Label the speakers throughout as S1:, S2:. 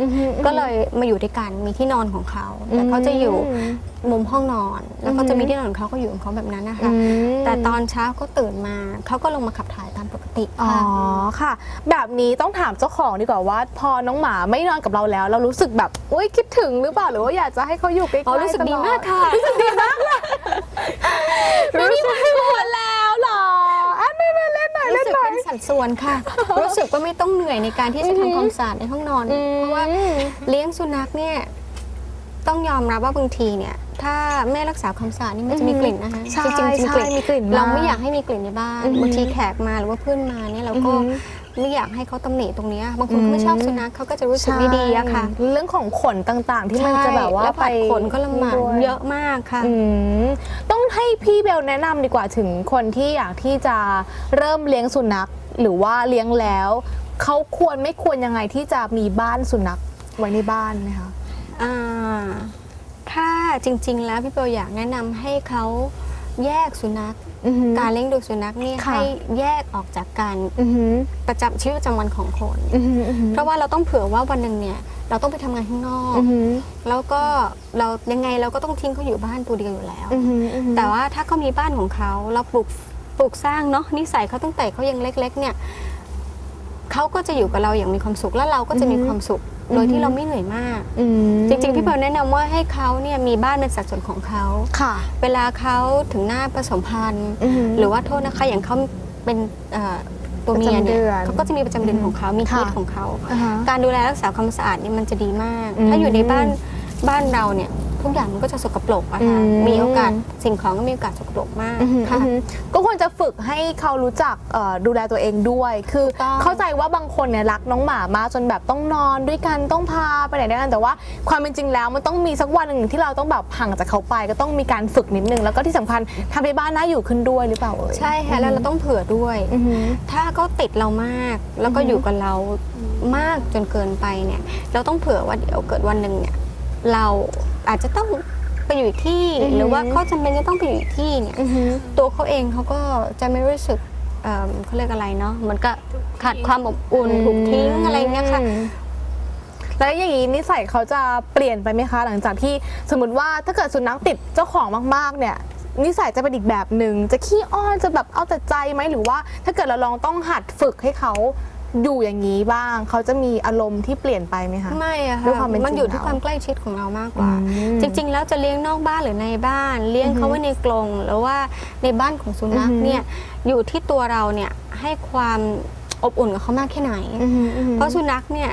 S1: อือฮึ
S2: ก็เลยมาอยู่ด้วยกันมีที่นอนของเขาแต่เขาจะอยู่มุมห้องนอน แล้วก็จะมีที่นอนของเขาก็อยู่ของเขาแบบนั้นนะคะ
S1: อืม
S2: แต่ตอนเช้าก็ตื่นมาเขาก็ลงมาขับถ่ายตามปกติ
S1: อ๋อ
S2: ค่ะ
S1: ค่ะ แบบนี้ต้องถามเจ้าของดีกว่าว่า พอน้องหมาไม่นอนกับเราแล้ว เรารู้สึกแบบอุ้ยคิดถึงหรือเปล่าหรือว่าอยากจะให้เขาอยู่ใกล้ๆ
S2: อ๋อรู้สึกดีมากค่ะ
S1: รู้สึกดีมากเลยรู้สึกกลัวแล้ว
S2: สึก
S1: หน่อย
S2: เป็นสัดส่วนค่ะ รู้สึกว่าไม่ต้องเหนื่อยในการที่จะทำความสะอาดในห้องนอน เพราะว่าเลี้ยงสุนัขเนี่ยต้องยอมรับว่าบางทีเนี่ย ถ้าไม่รักษาความสะอาดนี่มันจะมีกลิ่นนะคะ
S1: ใช่
S2: จริงๆจะมีกลิ่น
S1: ใช่มีกลิ่นมาก
S2: เราไม่อยากให้มีกลิ่นในบ้าน
S1: อือฮึ
S2: บางทีแขกมาหรือว่าเพื่อนมาเนี่ยเราก็
S1: อือฮึ
S2: ไม่อยากให้เขาตำหนิตรงเนี้ยบางคนก็ไม่ชอบสุนัขเขาก็จะรู้สึกไม่ดีอะค่ะ
S1: ใช่เรื่องของขนต่างๆ ที่มันจะแบบว่า
S2: แล้ว
S1: ไป
S2: ผัดขนก็ลำบาก
S1: ด้วย
S2: เยอะมากค่ะ
S1: อืมต้องให้พี่เบลแนะนำดีกว่าถึงคนที่อยากที่จะเริ่มเลี้ยงสุนัขหรือว่าเลี้ยงแล้วเขาควรไม่ควรยังไงที่จะมีบ้านสุนัขไว้ในบ้านไหมคะ
S2: อ่าถ้าจริง ๆ แล้วพี่เปาอยากแนะนำให้เขา แยกสุนัข
S1: อือหือ
S2: การเลี้ยงดูสุนัขนี่
S1: ค่ะ
S2: ให้แยกออกจากการ
S1: อือหือ
S2: ประจำชีวิตประจำวันของคน
S1: อือหืออือหือ
S2: เพราะว่าเราต้องเผื่อว่าวันหนึ่งเนี่ยเราต้องไปทำงานข้างนอก
S1: อือหือ
S2: แล้วก็เรายังไงเราก็ต้องทิ้งเขาอยู่บ้านตัวเดียวอยู่แล้ว
S1: อือหืออือหือ
S2: แต่ว่าถ้าเขามีบ้านของเขาเราปลูกปลูกสร้างเนาะนิสัยเขาตั้งแต่เขายังเล็ก ๆ เนี่ยเขาก็จะอยู่กับเราอย่างมีความสุขแล้วเราก็จะมีความสุข โดยที่เราไม่เหนื่อยมาก
S1: อืม
S2: จริงๆ พี่เพิร์ลแนะนำว่าให้เขาเนี่ยมีบ้านเป็นสัดส่วนของเขา
S1: ค่ะ
S2: เวลาเขาถึงหน้าผสมพันธุ์
S1: อือหือ
S2: หรือว่าโทษนะคะอย่างเขาเป็นเอ่อตัวเมียเนี่ย
S1: ประจำเดือน
S2: เขาก็จะมีประจำเดือนของเขา มี
S1: ค่ะ
S2: ฮีทของเขา
S1: อ่าฮะ
S2: การดูแลรักษาความสะอาดเนี่ยมันจะดีมาก
S1: อืม
S2: ถ้าอยู่ในบ้านบ้านเราเนี่ย ทุกอย่างมันก็จะสกปรกอะค่ะ
S1: อืม
S2: มีโอกาสสิ่งของก็มีโอกาสสกปรกมาก
S1: อือหือ
S2: ค่ะ
S1: อือหือก็ควรจะฝึกให้เขารู้จักเอ่อดูแลตัวเองด้วย คือ
S2: ถูกต้อง
S1: เข้าใจว่าบางคนเนี่ยรักน้องหมามากจนแบบต้องนอนด้วยกันต้องพาไปไหนด้วยกันแต่ว่าความเป็นจริงแล้วมันต้องมีสักวันหนึ่งที่เราต้องแบบห่างจากเขาไป ก็ต้องมีการฝึกนิดนึงแล้วก็ที่สำคัญทำให้บ้านน่าอยู่ขึ้นด้วยหรือเปล่าเอ่ย
S2: ใช่ค่ะแล้วเราต้องเผื่อด้วย
S1: อือหือ
S2: ถ้าเขาติดเรามากแล้วก็
S1: อือฮึ
S2: อยู่กับเรามากจนเกินไปเนี่ย เราต้องเผื่อว่าเดี๋ยวเกิดวันหนึ่งเนี่ย เรา อาจจะต้องไปอยู่อีกที่
S1: อือฮึ
S2: หรือว่าเขาจำเป็นจะต้องไปอยู่อีกที่เนี่ย
S1: อือหือ
S2: ตัวเขาเองเขาก็จะไม่รู้สึกเอิ่มเขาเรียกอะไรเนาะเหมือนกับขาดความอบอุ่นถูกทิ้งอะไรเงี้ยค่ะ
S1: อืมแล้วอย่างนี้นิสัยเขาจะเปลี่ยนไปไหมคะ หลังจากที่สมมติว่าถ้าเกิดสุนัขติดเจ้าของมากๆ เนี่ย นิสัยจะเป็นอีกแบบหนึ่งจะขี้อ้อนจะแบบเอาแต่ใจไหมหรือว่า ถ้าเกิดเราลองต้องหัดฝึกให้เขา อยู่อย่างนี้บ้าง เขาจะมีอารมณ์ที่เปลี่ยนไปไหมคะ
S2: ไม่อะ
S1: ด้วย
S2: ค่ะ
S1: ความเป็น
S2: มันอยู่
S1: จริง
S2: ที่
S1: แล้ว
S2: ความใกล้ชิดของเรามากกว่า
S1: อืม
S2: จริง ๆ แล้วจะเลี้ยงนอกบ้านหรือในบ้าน เลี้ยงเขาไว้ในกรงหรือว่าในบ้านของสุนัข
S1: อือฮึ
S2: เนี่ยอยู่ที่ตัวเราเนี่ยให้ความอบอุ่นกับเขามากแค่ไหน
S1: อือหืออือหือ
S2: เพราะสุนัขเนี่ย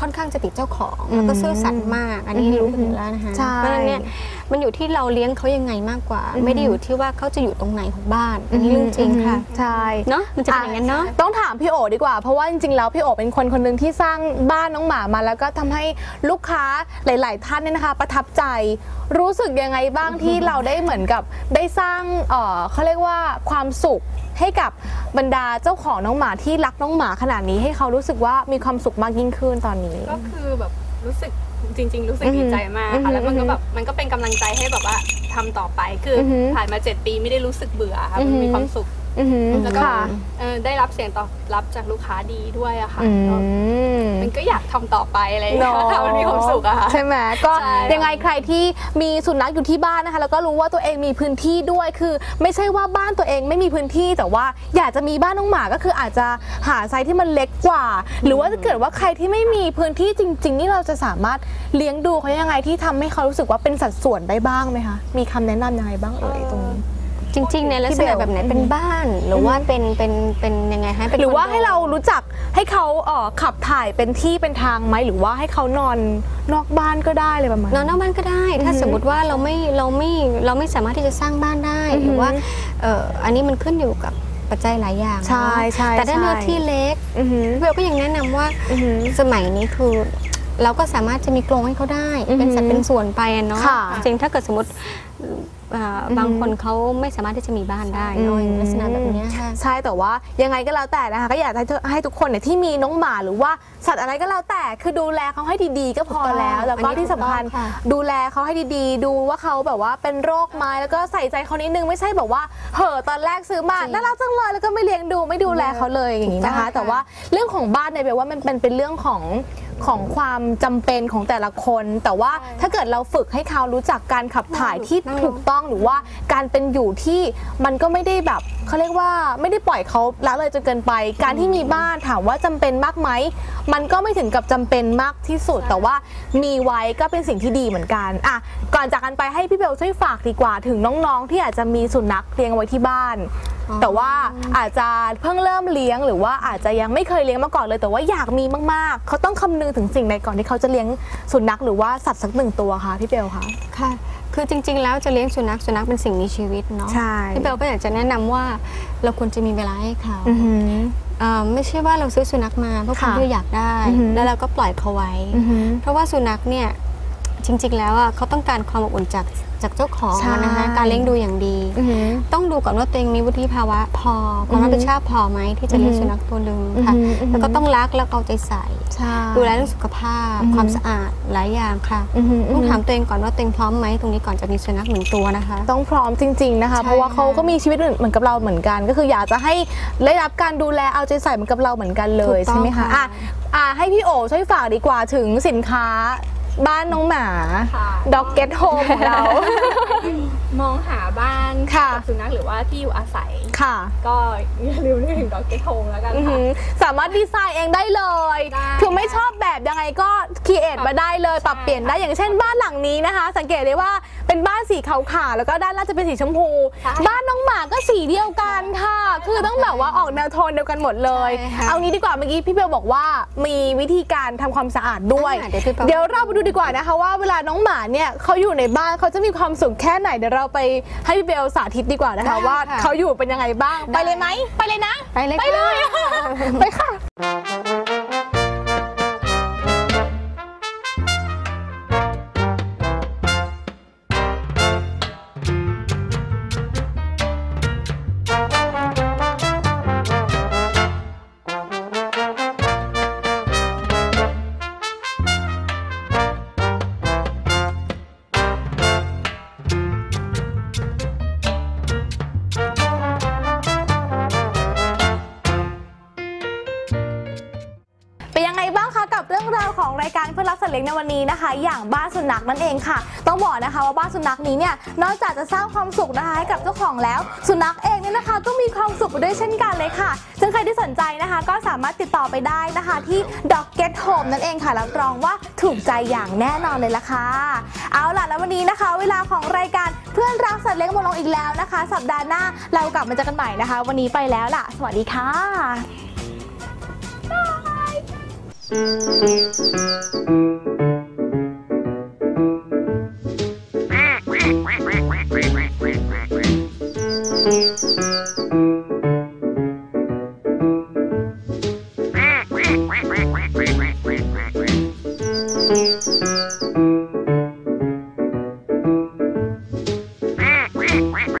S2: ค่อนข้างจะติดเจ้าของแล้วก็
S1: อืม
S2: ซื่อสัตย์มาก อันนี้
S1: อืม
S2: รู้กันอยู่แล้วนะคะ
S1: ใช่
S2: เพราะฉะนั้นเนี่ยมันอยู่ที่เราเลี้ยงเขายังไงมากกว่า
S1: อือฮึ
S2: ไม่ได้อยู่ที่ว่าเขาจะอยู่ตรงไหนของบ้านอันนี้เรื่องจริงค่ะ
S1: ใช่
S2: เนาะมันจะเป็นอย่างนั้นเนาะ
S1: ต้องถามพี่โอดีกว่า เพราะว่าจริงๆแล้วพี่โอเป็นคนคนหนึ่งที่สร้างบ้านน้องหมามา แล้วก็ทำให้ลูกค้าหลาย ๆ ท่านเนี่ยนะคะ ประทับใจรู้สึกยังไงบ้างที่เราได้เหมือนกับได้สร้างเอ่อเขาเรียกว่าความสุข ให้กับบรรดาเจ้าของน้องหมาที่รักน้องหมาขนาดนี้ให้เขารู้สึกว่ามีความสุขมากยิ่งขึ้นตอนนี้
S3: ก็คือแบบรู้สึกจริง ๆ รู้สึก
S1: อือหื
S3: ดี
S1: อ
S3: ใจมาก
S1: อือหื
S3: ค่ะ
S1: อ
S3: แล้วมันก็
S1: อือหือ
S3: แบบมันก็เป็นกำลังใจให้แบบว่าทำต่อไปคืออ
S1: อหือ
S3: ผ่านมา 7 ปีไม่ได้รู้สึกเบื่อค่ะ
S1: อือ
S3: มัน
S1: หือ
S3: มีความสุข
S1: อือหือ
S3: แล้วก็
S1: ค่ะ
S3: เออได้รับเสียงตอบรับจากลูกค้าดีด้วยอะค่ะ
S1: อื
S3: ก็
S1: ม
S3: มันก็อยากทำต่อไปอะไรอย่างเงี้ย
S1: เนาะ
S3: ค่ะมันมีความสุขอะค่ะ
S1: ใช่ไหมก็
S3: ใช่
S1: ยังไงใครที่มีสุนัขอยู่ที่บ้านนะคะ แล้วก็รู้ว่าตัวเองมีพื้นที่ด้วยคือ ไม่ใช่ว่าบ้านตัวเองไม่มีพื้นที่แต่ว่าอยากจะมีบ้านน้องหมาก็คืออาจจะหาไซส์ที่มันเล็กกว่า หรือว่าถ้าเกิดว่าใครที่ไม่มีพื้นที่จริง ๆ นี่เราจะสามารถเลี้ยงดูเขายังไงที่ทำให้เขารู้สึกว่าเป็นสัดส่วนได้บ้างไหมคะมีคำแนะนำยังไงบ้างเอ่ยตรงนี้
S2: จริง ๆ ในลักษ
S1: พี่
S2: ณะ
S1: เบล
S2: แบบไหนเป็นบ้าน หรือว่าเป็นเป็นเป็นยังไงฮะเป็น
S1: หรือว่า
S2: คอนโด
S1: ให้เรารู้จักให้เขาเอ่อขับถ่ายเป็นที่เป็นทางไหมหรือว่าให้เขานอนนอกบ้านก็ได้เลยประมาณ
S2: นอนนอกบ้านก็ได้ ถ้า
S1: อือฮึ
S2: สมมติว่าเราไม่เราไม่เราไม่สามารถที่จะสร้างบ้านได้
S1: อือฮึ
S2: หรือว่าเอ่ออันนี้มันขึ้นอยู่กับปัจจัยหลายอย่าง
S1: ใช่
S2: เนอะ
S1: ใช่
S2: แต่ถ้า
S1: ใช่
S2: เนื้อที่เล็ก
S1: อือหือ
S2: เบลก็ยังแนะนำว่า
S1: อือหือ
S2: สมัยนี้คือ เราก็สามารถจะมีกรงให้เขาได้
S1: อือฮึ
S2: เป็นสัดเป็นส่วนไปอะเนาะ
S1: ค่ะ
S2: จริงถ้าเกิดสมมติ อ่า
S1: อือฮึ
S2: บางคนเขาไม่สามารถที่จะมีบ้านได้เนอะอย่างลักษณะแบบเนี้ยค่ะ
S1: ใช่แต่ว่ายังไงก็แล้วแต่นะคะก็อยากให้ทุกให้ทุกคนเนี่ยที่มีน้องหมาหรือว่าสัตว์อะไรก็แล้วแต่คือดูแลเขาให้ดีๆ ก็พอแล้วแล้วก็
S2: อันนี้
S1: ที่สำคัญ
S2: ถูกต้องค่ะ
S1: ดูแลเขาให้ดีๆ ดูว่าเขาแบบว่าเป็นโรคไหมแล้วก็ใส่ใจเขานิดนึงไม่ใช่แบบว่าเหอะตอนแรกซื้อมาน่ารักจังเลยแล้วก็ไม่เลี้ยงดูไม่ดูแลเขาเลยอย่างนี้นะคะ
S2: ถูกต้องค่ะ
S1: แต่ว่าเรื่องของบ้านเนี่ยเบลว่ามันเป็นเป็นเรื่องของของความจำเป็นของแต่ละคน แต่ว่าถ้าเกิดเราฝึกให้เขารู้จักการขับถ่ายที่
S2: นั่งลง
S1: ถูกต้องหรือว่าการเป็นอยู่ที่มันก็ไม่ได้แบบเขาเรียกว่าไม่ได้ปล่อยเขาละเลยจนเกินไป การที่มีบ้านถามว่าจำเป็นมากไหมมันก็ไม่ถึงกับจำเป็นมากที่สุด แต่ว่ามีไว้ก็เป็นสิ่งที่ดีเหมือนกันอะก่อนจากกันไปให้พี่เบลช่วยฝากดีกว่าถึงน้องๆ ที่อาจจะมีสุนัขเลี้ยงเอาไว้ที่บ้าน
S2: อ๋อ
S1: แต่ว่าอาจจะเพิ่งเริ่มเลี้ยง หรือว่าอาจจะยังไม่เคยเลี้ยงมาก่อนเลย แต่ว่าอยากมีมากๆ เขาต้องคำนึงถึงสิ่งใดก่อนที่เขาจะเลี้ยงสุนัขหรือว่าสัตว์สักหนึ่งตัวค่ะพี่เบลคะ
S2: ค่ะ คือจริง ๆ แล้วจะเลี้ยงสุนัขสุนัขเป็นสิ่งมีชีวิตเนาะ
S1: ใช่
S2: พี่เบลก็อยากจะแนะนำว่าเราควรจะมีเวลาให้เขา
S1: อือหือ
S2: เอ่อไม่ใช่ว่าเราซื้อสุนัขมาเพราะความ
S1: ค่ะ
S2: ที่อยากได้
S1: อือหือ
S2: แล้วเราก็ปล่อยเขาไว้
S1: อือหือ
S2: เพราะว่าสุนัขเนี่ย จริง ๆ แล้วอะเขาต้องการความอบอุ่นจากจากเจ้าของ
S1: ใช่
S2: นะคะการเลี้ยงดูอย่างดี
S1: อือหือ
S2: ต้องดูก่อนว่าตัวเองมีวุฒิภาวะพอความรับผิดชอบพอไหมที่จะเลี้ยง
S1: อือหือ
S2: สุนัขตัวหนึ่งค่ะ
S1: อือหืออือหือ
S2: แล้วก็ต้องรักแล้วเอาใจใส่
S1: ใช่
S2: ดูแลเรื่องสุขภาพ
S1: อือหือ
S2: ความสะอาดหลายอย่างค่ะ
S1: อือหืออื
S2: ต้
S1: อ
S2: อง
S1: หือ
S2: ถามตัวเองก่อนว่าตัวเองพร้อมไหมตรงนี้ก่อนจะมีสุนัขหนึ่งตัวนะคะ
S1: ต้องพร้อมจริง ๆนะคะ
S2: ใช่
S1: เพราะว่าเขา
S2: ค่ะ
S1: ก็มีชีวิตเหมือนกับเราเหมือนกัน ก็คืออยากจะให้ได้รับการดูแลเอาใจใส่เหมือนกับเราเหมือนกันเลย
S2: ถูกต้อง
S1: ใช่ไหมคะ
S2: ค่ะ
S1: อะอะให้พี่โอช่วยฝากดีกว่าถึงสินค้า บ้านน้องหมา
S3: ค่ะ
S1: ด็อกเก็ตโฮมของเรา
S3: มองหาบ้าน
S1: ค่ะ
S3: กับสุนัขหรือว่าที่อยู่อาศัย
S1: ค่ะ
S3: ก็อย่าลืมนึกถึงดอกเก็ตโฮมแล้วกัน
S1: อือหื
S3: ค่ะ
S1: อสามารถดีไซน์เองได้เลย
S3: ได้
S1: คือไม่ชอบแบบยังไงก็คีเอทมาได้เลย
S3: ใช่
S1: ปรับเปลี่ยนได้อย่างเช่นบ้านหลังนี้นะคะ สังเกตได้ว่าเป็นบ้านสีขาวๆแล้วก็ด้านล่างจะเป็นสีชมพู
S3: ใช่
S1: บ้านน้องหมาก็สีเดียวกันค่ะ คือต้องแบบว่าออกแนวโทนเดียวกันหมดเลย
S2: ใช่ค่ะ
S1: เอางี้ดีกว่าเมื่อกี้พี่เบลบอกว่ามีวิธีการทำความสะอาดด้วย
S2: อ่าเดี๋ยวพี่เบล
S1: เดี๋ยวเราไปดูดีกว่านะคะว่าเวลาน้องหมาเนี่ยเขาอยู่ในบ้านเขาจะมีความสุขแค่ไหนเดี๋ยวเราไปให้พี่เบลสาธิตดีกว่านะคะ
S2: ได้
S1: ว่า
S2: ค่ะ
S1: เขาอยู่เป็นยังไงบ้าง
S2: ได้
S1: ไปเลยไหมไปเลยนะ
S2: ไปเลย
S1: ไปเลย
S2: ค่ะ
S1: ไปค่ะายการเพื่อนรักสัตว์เลี้ยงในวันนี้นะคะ อย่างบ้านสุนัขนั่นเองค่ะ ต้องบอกนะคะว่าบ้านสุนัขนี้เนี่ยนอกจากจะสร้างความสุขนะคะให้กับเจ้าของแล้ว สุนัขเองเนี่ยนะคะก็มีความสุขด้วยเช่นกันเลยค่ะซึ่งใครที่สนใจนะคะก็สามารถติดต่อไปได้นะคะที่ Dog Get Home นั่นเองค่ะรับรองว่าถูกใจอย่างแน่นอนเลยล่ะค่ะ เอาล่ะแล้ววันนี้นะคะ เวลาของรายการเพื่อนรักสัตว์เลี้ยงหมดลงอีกแล้วนะคะ สัปดาห์หน้าเรากลับมาเจอกันใหม่นะคะ วันนี้ไปแล้วล่ะ สวัสดีค่ะ
S4: Thank you.